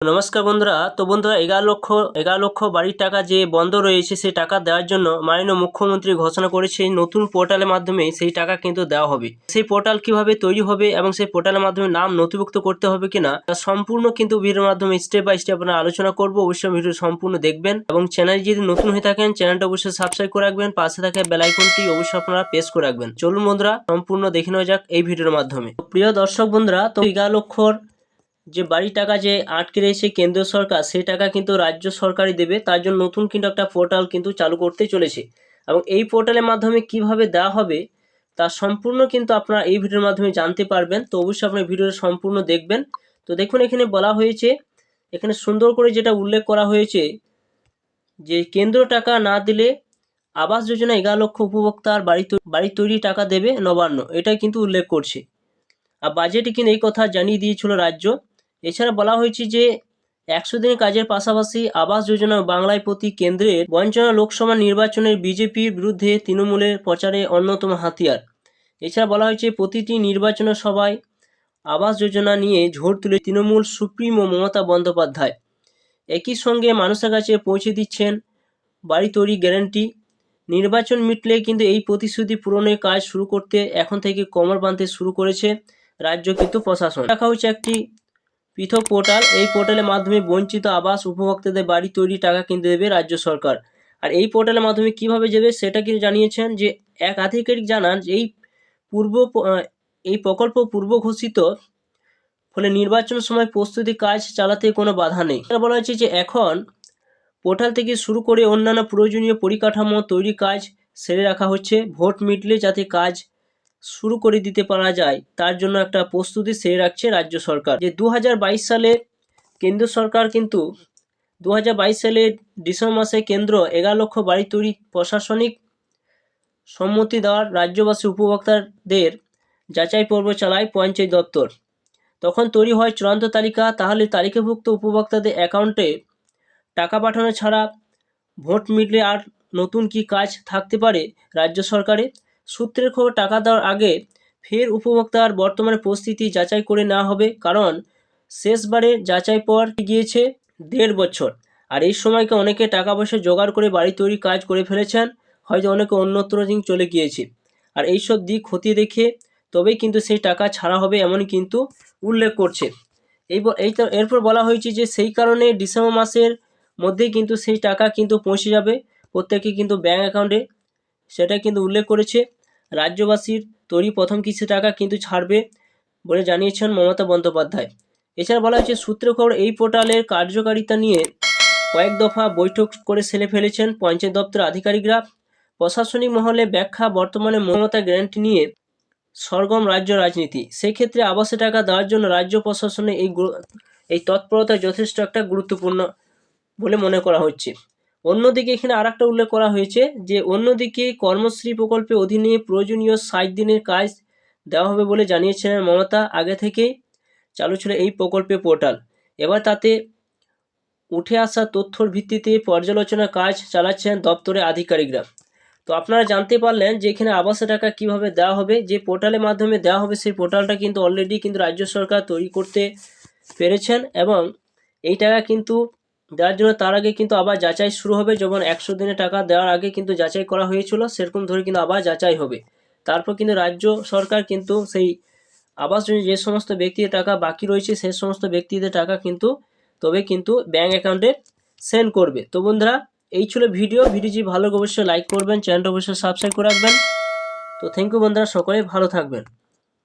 নমস্কার বন্ধুরা। তো বন্ধুরা, এগারো লক্ষ এগারো লক্ষ বাড়ির টাকা যে বন্ধ রয়েছে, সেই টাকা দেওয়ার জন্য মাননীয় মুখ্যমন্ত্রী ঘোষণা করেছে, নতুন পোর্টালের মাধ্যমে সেই টাকা কিন্তু দেওয়া হবে। সেই পোর্টাল কীভাবে তৈরি হবে এবং সেই পোর্টালের মাধ্যমে নাম নথিভুক্ত করতে হবে কিনা, তা সম্পূর্ণ কিন্তু ভিডিওর মাধ্যমে স্টেপ বাই স্টেপ আপনারা আলোচনা করব। অবশ্যই ভিডিও সম্পূর্ণ দেখবেন এবং চ্যানেল যদি নতুন হয়ে থাকেন চ্যানেলটা অবশ্যই সাবস্ক্রাইব করে রাখবেন, পাশে থাকা বেলাইকনটি অবশ্যই আপনারা প্রেস করে রাখবেন। চলুন বন্ধুরা, সম্পূর্ণ দেখে নেওয়া যাক এই ভিডিওর মাধ্যমে। প্রিয় দর্শক বন্ধুরা, তো এগারো লক্ষর যে বাড়ি টাকা যে আটকে রয়েছে কেন্দ্রীয় সরকার, সেই টাকা কিন্তু রাজ্য সরকারই দেবে। তার জন্য নতুন কিন্তু একটা পোর্টাল কিন্তু চালু করতে চলেছে। এবং এই পোর্টালের মাধ্যমে কীভাবে দেওয়া হবে, তা সম্পূর্ণ কিন্তু আপনারা এই ভিডিওর মাধ্যমে জানতে পারবেন। তো অবশ্যই আপনার ভিডিওটা সম্পূর্ণ দেখবেন। তো দেখুন, এখানে বলা হয়েছে, এখানে সুন্দর করে যেটা উল্লেখ করা হয়েছে, যে কেন্দ্র টাকা না দিলে আবাস যোজনা এগারো লক্ষ উপভোক্তার বাড়ি বাড়ি তৈরি টাকা দেবে নবান্ন। এটাই কিন্তু উল্লেখ করছে। আর বাজেটে কিন্তু এই কথা জানিয়ে দিয়েছিল রাজ্য। এছাড়া বলা হয়েছে যে একশো দিনের কাজের পাশাপাশি আবাস যোজনা বাংলায় প্রতি কেন্দ্রের বঞ্চনা লোকসভা নির্বাচনের বিজেপির বিরুদ্ধে তৃণমূলের প্রচারে অন্যতম হাতিয়ার। এছাড়া বলা হয়েছে, প্রতিটি নির্বাচন সভায় আবাস যোজনা নিয়ে ঝড় তুলে তৃণমূল সুপ্রিমো মমতা বন্দ্যোপাধ্যায়। একই সঙ্গে মানুষের কাছে পৌঁছে দিচ্ছেন বাড়ি তৈরি গ্যারান্টি। নির্বাচন মিটলে কিন্তু এই প্রতিশ্রুতি পূরণের কাজ শুরু করতে এখন থেকে কমর বাঁধতে শুরু করেছে রাজ্য কিন্তু প্রশাসন। রাখা হয়েছে একটি পৃথক পোর্টাল। এই পোর্টালের মাধ্যমে বঞ্চিত আবাস উপভোক্তাদের বাড়ি তৈরি টাকা কিনতে দেবে রাজ্য সরকার। আর এই পোর্টালের মাধ্যমে কীভাবে যাবে সেটা কিন্তু জানিয়েছেন যে এক আধিকারিক জানান এই পূর্ব এই প্রকল্প পূর্ব ঘোষিত, ফলে নির্বাচন সময় প্রস্তুতি কাজ চালাতে কোনো বাধা নেই। বলা হয়েছে যে এখন পোর্টাল থেকে শুরু করে অন্যান্য প্রয়োজনীয় পরিকাঠামো তৈরি কাজ সেরে রাখা হচ্ছে। ভোট মিটলে যাতে কাজ শুরু করে দিতে পারা যায়। তার জন্য একটা প্রস্তুতি সেরে রাখছে রাজ্য সরকার। যে দু হাজার বাইশ সালে কেন্দ্র সরকার কিন্তু দু সালের ডিসেম্বর মাসে কেন্দ্র এগারো লক্ষ বাড়ি তৈরি প্রশাসনিক সম্মতি দেওয়ার রাজ্যবাসী উপভোক্তাদের যাচাই পর্ব চালায় পঞ্চায়েত দপ্তর। তখন তৈরি হয় চূড়ান্ত তালিকা, তাহলে তালিকাভুক্ত উপভোক্তাদের অ্যাকাউন্টে টাকা পাঠানো ছাড়া ভোট মিটলে আর নতুন কি কাজ থাকতে পারে রাজ্য সরকারে সূত্রের খবর, টাকা দেওয়ার আগে ফের উপভোক্তার বর্তমানে পরিস্থিতি যাচাই করে না হবে, কারণ শেষবারে যাচাই পর গিয়েছে দেড় বছর। আর এই সময়কে অনেকে টাকা পয়সা জোগাড় করে বাড়ি তৈরি কাজ করে ফেলেছেন, হয়তো অনেকে অন্যত্র দিক চলে গিয়েছে। আর এইসব দিক খতিয়ে দেখে তবেই কিন্তু সেই টাকা ছাড়া হবে এমন কিন্তু উল্লেখ করছে। এই এই এরপর বলা হয়েছে যে সেই কারণে ডিসেম্বর মাসের মধ্যেই কিন্তু সেই টাকা কিন্তু পৌঁছে যাবে। প্রত্যেকে কিন্তু ব্যাঙ্ক অ্যাকাউন্টে সেটা কিন্তু উল্লেখ করেছে। রাজ্যবাসীর তৈরি প্রথম কিস্তি টাকা কিন্তু ছাড়বে বলে জানিয়েছেন মমতা বন্দ্যোপাধ্যায়। এছাড়া বলা হয়েছে সূত্র খবর এই পোর্টালের কার্যকারিতা নিয়ে কয়েক দফা বৈঠক করে সেরে ফেলেছেন পঞ্চায়েত দপ্তর আধিকারিকরা। প্রশাসনিক মহলে ব্যাখ্যা, বর্তমানে মমতা গ্যারান্টি নিয়ে সরগম রাজ্য রাজনীতি। সেক্ষেত্রে আবাসে টাকা দেওয়ার জন্য রাজ্য প্রশাসনে এই এই তৎপরতা যথেষ্ট একটা গুরুত্বপূর্ণ বলে মনে করা হচ্ছে। অন্যদিকে এখানে আর উল্লেখ করা হয়েছে যে, অন্যদিকে কর্মশ্রী প্রকল্পে অধীনে প্রয়োজনীয় ষাট দিনের কাজ দেওয়া হবে বলে জানিয়েছিলেন মমতা। আগে থেকেই চালু ছিল এই প্রকল্পে পোর্টাল। এবার তাতে উঠে আসা তথ্যর ভিত্তিতে পর্যালোচনা কাজ চালাচ্ছেন দপ্তরের আধিকারিকরা। তো আপনারা জানতে পারলেন যে, এখানে আবাসে টাকা কীভাবে দেওয়া হবে, যে পোর্টালের মাধ্যমে দেওয়া হবে সেই পোর্টালটা কিন্তু অলরেডি কিন্তু রাজ্য সরকার তৈরি করতে পেরেছেন এবং এই টাকা কিন্তু দেওয়ার জন্য তার আগে কিন্তু আবার যাচাই শুরু হবে। যেমন একশো দিনে টাকা দেওয়ার আগে কিন্তু যাচাই করা হয়েছিল, সেরকম ধরে কিন্তু আবার যাচাই হবে। তারপর কিন্তু রাজ্য সরকার কিন্তু সেই আবাস যোজনা যে সমস্ত ব্যক্তিদের টাকা বাকি রয়েছে সেই সমস্ত ব্যক্তিদের টাকা কিন্তু, তবে কিন্তু ব্যাঙ্ক অ্যাকাউন্টে সেন্ড করবে। তো বন্ধুরা, এই ছিল ভিডিও। ভিডিও যদি ভালো অবশ্যই লাইক করবেন চ্যানেলটা অবশ্যই সাবস্ক্রাইব করে রাখবেন। তো থ্যাংক ইউ বন্ধুরা, সকলে ভালো থাকবেন।